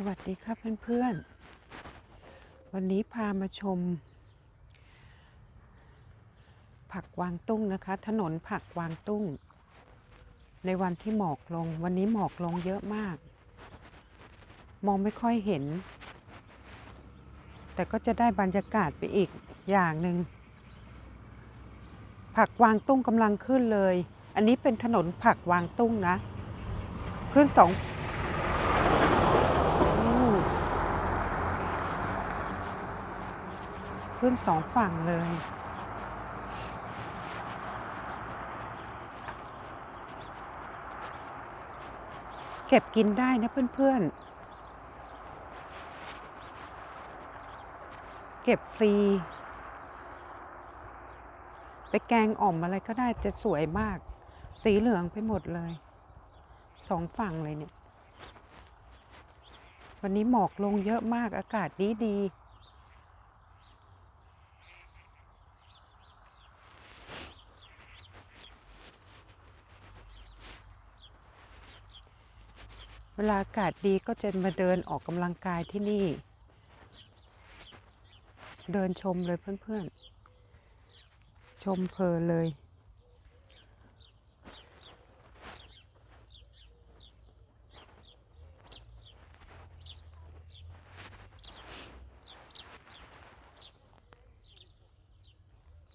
สวัสดีครับเพื่อนๆ วันนี้พามาชม ผักวางตุ้งนะคะ ถนนผักวางตุ้ง ในวันที่หมอกลง วันนี้หมอกลงเยอะมาก มองไม่ค่อยเห็น แต่ก็จะได้บรรยากาศไปอีกอย่างหนึ่งผักวางตุ้งกำลังขึ้นเลย อันนี้เป็นถนนผักวางตุ้งนะ ขึ้นสองอืม ขึ้นสองฝั่งเลย เก็บกินได้นะเพื่อนๆ เก็บฟรี ไปแกงอ่อมอะไรก็ได้จะสวยมาก สีเหลืองไปหมดเลย สองฝั่งเลยเนี่ย วันนี้หมอกลงเยอะมากอากาศดีดี เวลาอากาศดีก็จะมาเดินออกกำลังกายที่นี่ เดินชมเลยเพื่อนๆ ชมเพลินเลย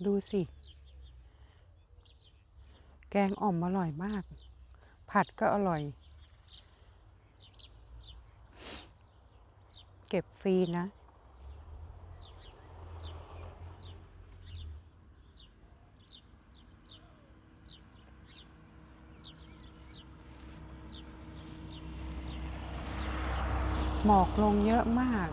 ดูสิ แกงอ่อมอร่อยมาก ผัดก็อร่อย เก็บฟรีนะ หมอกลงเยอะมาก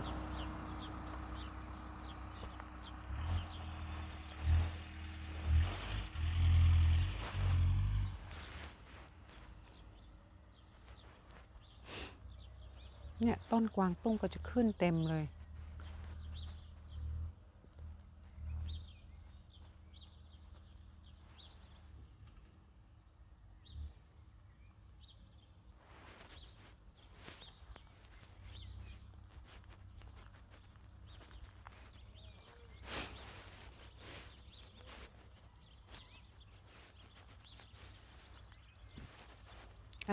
เนี่ยต้นกวางตุ้งก็จะขึ้นเต็มเลย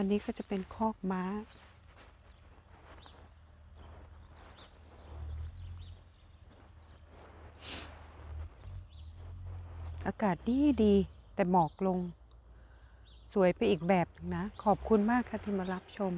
อันนี้ก็จะเป็นคอกม้า อากาศดีดีแต่หมอกลง สวยไปอีกแบบนะ ขอบคุณมากค่ะที่มารับชม